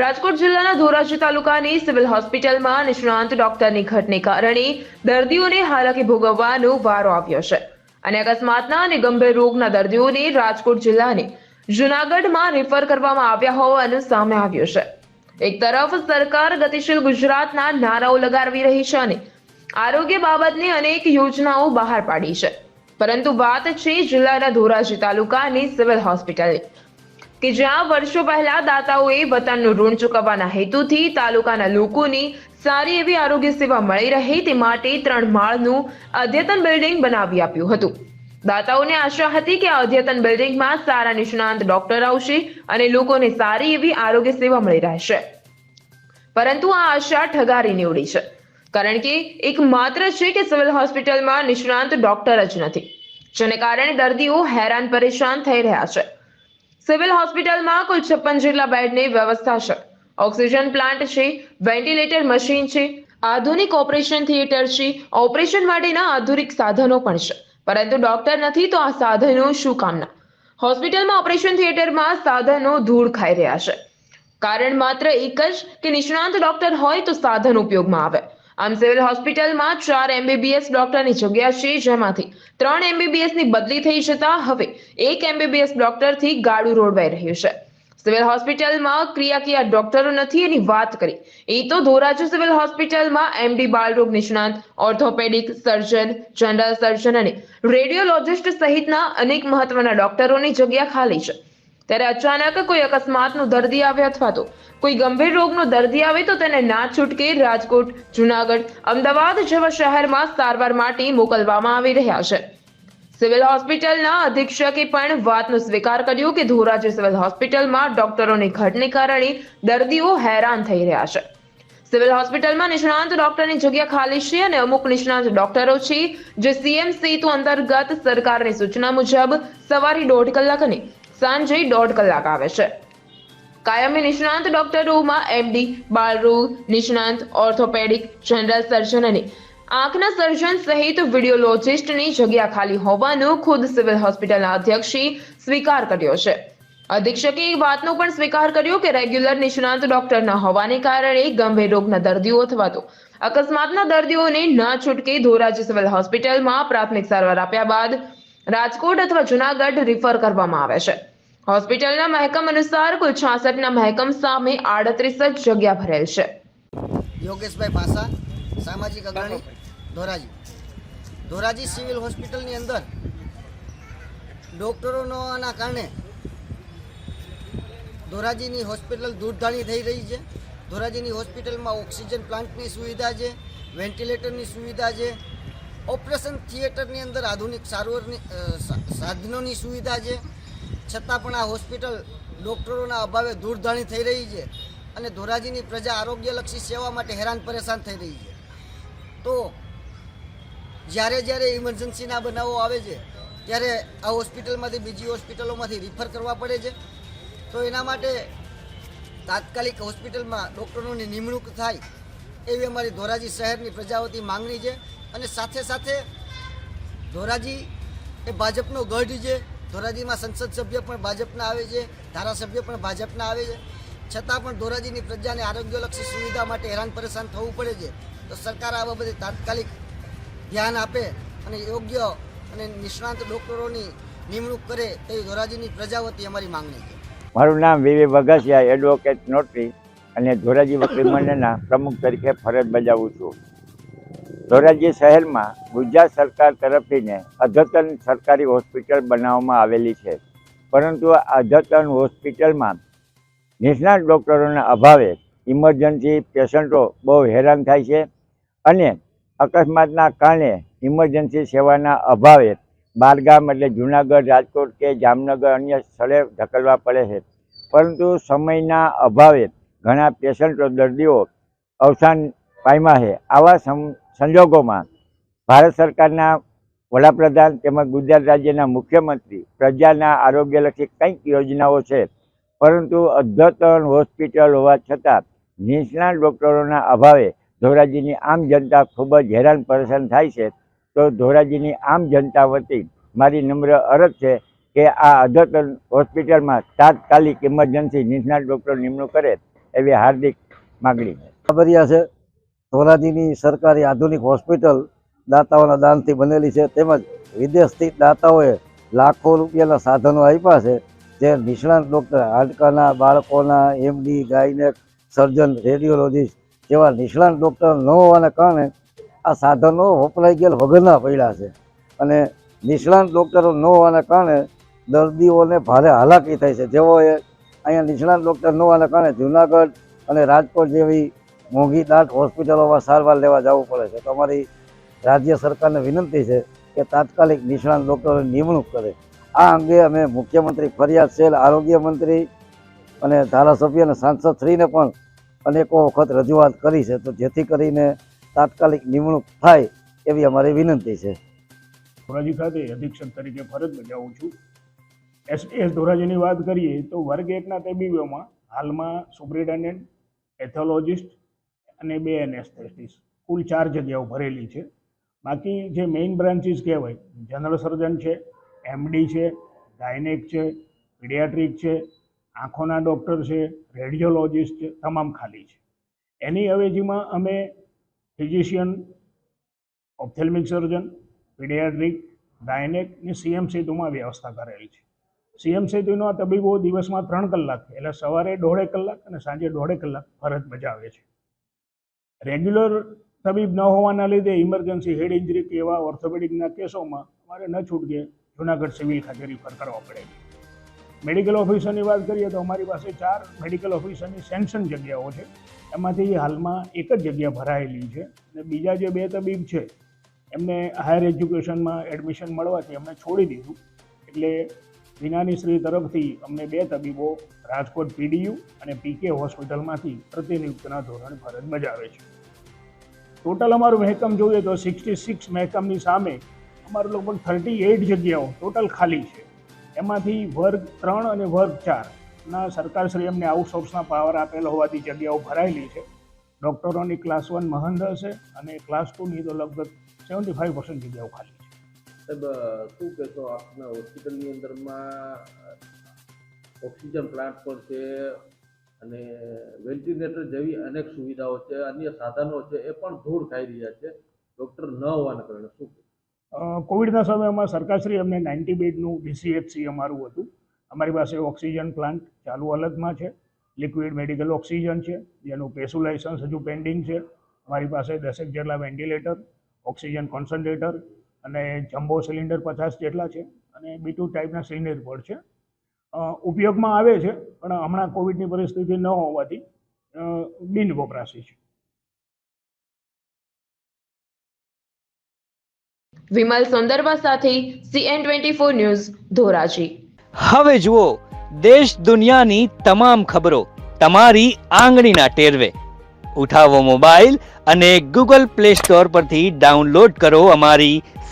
રાજકોટ જિલ્લાના ધોરાજી તાલુકાની સિવિલ હોસ્પિટલમાં નિષ્ણાંત ડોક્ટરની ઘટને કારણે દર્દીઓને હાલાકી ભોગવવાનો વારો આવ્યો છે. અને અકસ્માતના અને ગંભીર રોગના દર્દીઓને રાજકોટ જિલ્લાને જુનાગઢમાં રેફર કરવામાં આવ્યા હોવાનું સામે આવ્યું છે. એક તરફ સરકાર ગતિશીલ ગુજરાતના નારાઓ લગાવી રહી છે અને આરોગ્ય બાબતની અનેક યોજનાઓ બહાર પાડી છે. પરંતુ વાત છે જિલ્લાના ધોરાજી તાલુકાની સિવિલ હોસ્પિટલની કે જ્યાં વર્ષો પહેલા દાતાઓએ વતનનું ઋણ ચૂકવવાના હેતુથી તાલુકાના લોકોની સારી એવી આરોગ્ય સેવા મળી રહે તે માટે ત્રણ માળનું અદ્યતન બિલ્ડિંગ બનાવી આપ્યું હતું. દાતાઓને આશા હતી કે આ અદ્યતન બિલ્ડિંગમાં સારા નિષ્ણાંત ડોક્ટર આવશે અને લોકોને સારી એવી આરોગ્ય સેવા મળી રહેશે. પરંતુ આ આશા ઠગારી નીવડી છે. કારણ કે એક માત્ર છે કે સિવિલ હોસ્પિટલમાં નિષ્ણાંત ડોક્ટર જ નથી. જેને કારણે દર્દીઓ હેરાન પરેશાન થઈ રહ્યા છે. સિવિલ હોસ્પિટલમાં કુલ છપ્પન જેટલા બેડની વ્યવસ્થા છે. ઓક્સિજન પ્લાન્ટ છે, વેન્ટિલેટર મશીન છે, આધુનિક ઓપરેશન થિયેટર છે, ઓપરેશન માટેના આધુનિક સાધનો પણ છે. પરંતુ ડોક્ટર નથી તો આ સાધનો શું કામના? હોસ્પિટલમાં ઓપરેશન થિયેટરમાં સાધનો ધૂળ ખાઈ રહ્યા છે. કારણ માત્ર એક જ કે નિષ્ણાંત ડોક્ટર હોય તો સાધન ઉપયોગમાં આવે. આમ સિવિલ હોસ્પિટલમાં ચાર એમબીબીએસ ડોક્ટરની જગ્યા છે, જેમાંથી ત્રણ એમબીબીએસની બદલી થઈ જતા હવે એક એમબીબીએસ ડોક્ટરથી ગાડું રોડવાઈ રહ્યું છે. સિવિલ હોસ્પિટલમાં ક્રિયાકીય ડોક્ટરો નથી એની વાત કરી. એ તો ધોરાજી સિવિલ હોસ્પિટલમાં એમડી બાળરોગ નિષ્ણાંત, ઓર્થોપેડિક સર્જન, જનરલ સર્જન અને રેડિયોલોજિસ્ટ સહિતના અનેક મહત્વના ડોક્ટરોની જગ્યા ખાલી છે. ત્યારે અચાનક કોઈ અકસ્માતનો દર્દી આવે અથવા તો કોઈ ગંભીર રોગનો દર્દી આવે તો તેને ના છૂટકે રાજકોટ, જુનાગઢ, અમદાવાદ જેવા શહેરમાં સારવાર માટે મોકલવામાં આવી રહ્યા છે. સિવિલ હોસ્પિટલના અધિક્ષકે પણ વાતનો સ્વીકાર કર્યો કે ધોરાજી સિવિલ હોસ્પિટલમાં ડોક્ટરોની ઘટને કારણે દર્દીઓ હેરાન થઈ રહ્યા છે. સિવિલ હોસ્પિટલમાં નિષ્ણાંત ડોક્ટરની જગ્યા ખાલી છે અને અમુક નિષ્ણાંત ડોક્ટરો છે જે સીએમ સેતુ અંતર્ગત સરકારની સૂચના મુજબ સવારે દોઢ કલાક અને સાંજે દોઢ કલાક આવે છે. કાયમી નિષ્ણાંત ડોક્ટરોમાં એમડી બાળરોગ નિષ્ણાંત, ઓર્થોપેડિક, જનરલ સર્જન અને આંખના સર્જન સહિત વિડિયોલોજિસ્ટની જગ્યા ખાલી હોવાનું ખુદ સિવિલ હોસ્પિટલના અધ્યક્ષે સ્વીકાર કર્યો છે. અધિક્ષકે એ વાતનો પણ સ્વીકાર કર્યો કે રેગ્યુલર નિષ્ણાંત ડોક્ટર ન હોવાને કારણે ગંભીર રોગના દર્દીઓ અથવા તો અકસ્માતના દર્દીઓને ના છૂટકે ધોરાજી સિવિલ હોસ્પિટલમાં પ્રાથમિક સારવાર આપ્યા બાદ રાજકોટ અથવા જુનાગઢ રિફર કરવામાં આવે છે. હોસ્પિટલના મહેકમ અનુસાર કુલ છાસઠના મહેકમ સામે આડત્રીસ જ જગ્યા ભરેલ છે. યોગેશભાઈ પાસા સામાજિક અગ્રણી, ધોરાજી. ધોરાજી સિવિલ હોસ્પિટલની અંદર ડૉક્ટરોના કારણે ધોરાજીની હોસ્પિટલ દૂરધાણી થઈ રહી છે. ધોરાજીની હોસ્પિટલમાં ઓક્સિજન પ્લાન્ટની સુવિધા છે, વેન્ટિલેટરની સુવિધા છે ઓપરેશન થિયેટરની અંદર આધુનિક સારવારની સાધનોની સુવિધા છે. છતાં પણ આ હોસ્પિટલ ડૉક્ટરોના અભાવે દૂરધાણી થઈ રહી છે અને ધોરાજીની પ્રજા આરોગ્યલક્ષી સેવા માટે હેરાન પરેશાન થઈ રહી છે. તો જ્યારે જ્યારે ઇમરજન્સીના બનાવો આવે છે, ત્યારે આ હોસ્પિટલમાંથી બીજી હોસ્પિટલોમાંથી રિફર કરવા પડે છે. તો એના માટે તાત્કાલિક હોસ્પિટલમાં ડૉક્ટરોની નિમણૂક થાય એવી અમારી ધોરાજી શહેરની પ્રજાવતી માંગણી છે અને સાથે સાથે ધોરાજી એ ભાજપનો ગઢ છે. ધોરાજીમાં સંસદ સભ્ય પણ ભાજપના આવે છે, ધારાસભ્ય પણ ભાજપના આવે છે. છતાં પણ ધોરાજીની પ્રજાને આરોગ્યલક્ષી સુવિધા માટે હેરાન પરેશાન થવું પડે છે. તો સરકાર આ બાબતે તાત્કાલિક ધ્યાન આપે અને યોગ્ય અને નિષ્ણાંત ડૉક્ટરોની નિમણૂક કરે તેવી ધોરાજીની પ્રજા વતી અમારી માંગણી છે. મારું નામ વિવે વઘાસિયા એડવોકેટ નોટરી અને ધોરાજી વકીલ મંડળના પ્રમુખ તરીકે ફરજ બજાવું છું. ધોરાજી શહેરમાં ગુજરાત સરકાર તરફથીને અદ્યતન સરકારી હોસ્પિટલ બનાવવામાં આવેલી છે. પરંતુ આ અદ્યતન હોસ્પિટલમાં નિષ્ણાત ડૉક્ટરોના અભાવે ઇમરજન્સી પેશન્ટો બહુ હેરાન થાય છે અને અકસ્માતના કારણે ઇમરજન્સી સેવાના અભાવે બારગામ એટલે જુનાગઢ, રાજકોટ કે જામનગર અન્ય સ્થળે ધકેલવા પડે છે. પરંતુ સમયના અભાવે ઘણા પેશન્ટો દર્દીઓ અવસાન પામ્યા છે. આવા સંજોગોમાં ભારત સરકારના વડાપ્રધાન તેમજ ગુજરાત રાજ્યના મુખ્યમંત્રી પ્રજાના આરોગ્યલક્ષી કંઈક યોજનાઓ છે. પરંતુ અદ્યતન હોસ્પિટલ હોવા છતાં નિષ્ણાત ડૉક્ટરોના અભાવે ધોરાજીની આમ જનતા ખૂબ જ હેરાન પરેશાન થાય છે. તો ધોરાજીની આમ જનતા વતી મારી નમ્ર અરજ છે કે આ અદ્યતન હોસ્પિટલમાં તાત્કાલિક ઇમરજન્સી નિષ્ણાત ડૉક્ટર નિમણૂક કરે. એવી હાર્દિક માગણી છે. છે, ધોરાજીની સરકારી આધુનિક હોસ્પિટલ દાતાઓના દાનથી બનેલી છે, તેમજ વિદેશથી દાતાઓએ લાખો રૂપિયાના સાધનો આપ્યા છે, જે નિષ્ણાંત ડૉક્ટર હાડકાના, બાળકોના, એમડી, ગાયનેક, સર્જન, રેડિયોલોજીસ્ટ જેવા નિષ્ણાંત ડૉક્ટર ન હોવાને કારણે આ સાધનો વપરાઈ ગયેલ વગરના પડ્યા છે. અને નિષ્ણાંત ડૉક્ટરો ન હોવાને કારણે દર્દીઓને ભારે હાલાકી થાય છે. જેઓએ અહીંયા નિષ્ણાત ડૉક્ટર ન હોવાને કારણે જુનાગઢ અને રાજકોટ જેવી મોંઘી દાંત હોસ્પિટલોમાં સારવાર લેવા જવું પડે છે. તો અમારી રાજ્ય સરકારને વિનંતી છે કે તાત્કાલિક નિષ્ણાત ડૉક્ટરોની નિમણૂક કરે. આ અંગે અમે મુખ્યમંત્રી ફરિયાદ સેલ, આરોગ્ય મંત્રી અને ધારાસભ્ય અને સાંસદશ્રીને પણ અનેકો વખત રજૂઆત કરી છે. તો જેથી કરીને તાત્કાલિક નિમણૂક થાય એવી અમારી વિનંતી છે. ધોરાજી અધિક્ષક તરીકે ફરજ બજાવું છું. એસટીએસ ધોરાજીની વાત કરીએ તો વર્ગ એકના તબીબોમાં હાલમાં સુપ્રિન્ટેન્ડન્ટ એથોલોજિસ્ટ અને બે એનેસ્થેટિસ્ટ કુલ ચાર જગ્યાઓ ભરેલી છે. બાકી જે મેઇન બ્રાન્ચીસ કહેવાય, જનરલ સર્જન છે, એમડી છે, ગાયનેક છે, પીડિયાટ્રિક છે, આંખોના ડૉક્ટર છે, રેડિયોલોજિસ્ટ છે, તમામ ખાલી છે. એની અવેજીમાં અમે physician, ophthalmic surgeon, paediatric, gynaec ને સીએમ ટુમાં વ્યવસ્થા કરેલી છે. સીએમ સેતુનો આ તબીબો દિવસમાં ત્રણ કલાક, એટલે સવારે દોઢેક કલાક અને સાંજે દોઢેક કલાક ફરજ બજાવે છે. રેગ્યુલર તબીબ ન હોવાના લીધે ઇમરજન્સી હેડ ઇન્જરી કે એવા ઓર્થોપેડિકના કેસોમાં અમારે ન છૂટકે જુનાગઢ સિવિલ ખાતે રિફર કરવા પડે. છે મેડિકલ ઓફિસરની વાત કરીએ તો અમારી પાસે ચાર મેડિકલ ઓફિસરની સેન્શન જગ્યાઓ છે. એમાંથી હાલમાં એક જ જગ્યા ભરાયેલી છે અને બીજા જે બે તબીબ છે, એમને હાયર એજ્યુકેશનમાં એડમિશન મળવાથી એમને છોડી દીધું. એટલે વિનાની શ્રી તરફથી અમને બે તબીબો, રાજકોટ પીડીયુ અને પીકે હોસ્પિટલમાંથી પ્રતિનિયુક્તના ધોરણ ફરજ બજાવે છે. ટોટલ અમારું મહેકમ જોઈએ તો સિક્સટી સિક્સ મહેકમની સામે અમારું લગભગ થર્ટી એઇટ જગ્યાઓ ટોટલ ખાલી છે. એમાંથી વર્ગ ત્રણ અને વર્ગ ચારના સરકારશ્રી અમને આઉટસોર્સના પાવર આપેલ હોવાથી જગ્યાઓ ભરાયેલી છે. ડૉક્ટરોની ક્લાસ વન મહંદ હશે અને ક્લાસ ટુની તો લગભગ સેવન્ટી ફાઇવ પર્સન્ટ જગ્યાઓ ખાલી છે. શું કહેશો આપના હોસ્પિટલની અંદરમાં ઓક્સિજન પ્લાન્ટ પણ છે અને વેન્ટિલેટર જેવી અનેક સુવિધાઓ છે, અન્ય સાધનો છે, એ પણ ધૂળ ખાઈ રહ્યા છે. ડૉક્ટર ન હોવાના કારણે શું કોવિડના સમયમાં સરકારશ્રી અમને નાઇન્ટી બેડનું ડીસીએચસી અમારું હતું. અમારી પાસે ઓક્સિજન પ્લાન્ટ ચાલુ અલગમાં છે. લિક્વિડ મેડિકલ ઓક્સિજન છે, જેનું પેસુ લાઇસન્સ હજુ પેન્ડિંગ છે. અમારી પાસે દસેક જેટલા વેન્ટિલેટર, ઓક્સિજન કોન્સન્ટ્રેટર અને જમ્બો સિલિન્ડર પચાસ જેટલા છે અને બી ટુ ટાઈપના સિલિન્ડર પણ છે. ઉપયોગમાં આવે છે પણ હમણાં કોવિડની પરિસ્થિતિ ન હોવાથી બિન વપરાશી છે. વિમલ સુંદરવા સાથે CN twenty four news Dhoraji. હવે જુઓ દેશ દુનિયાની તમામ ખબરો તમારી આંગળીના ટેરવે. ઉઠાવો મોબાઈલ અને ગૂગલ પ્લે સ્ટોર પરથી ડાઉનલોડ કરો અમારી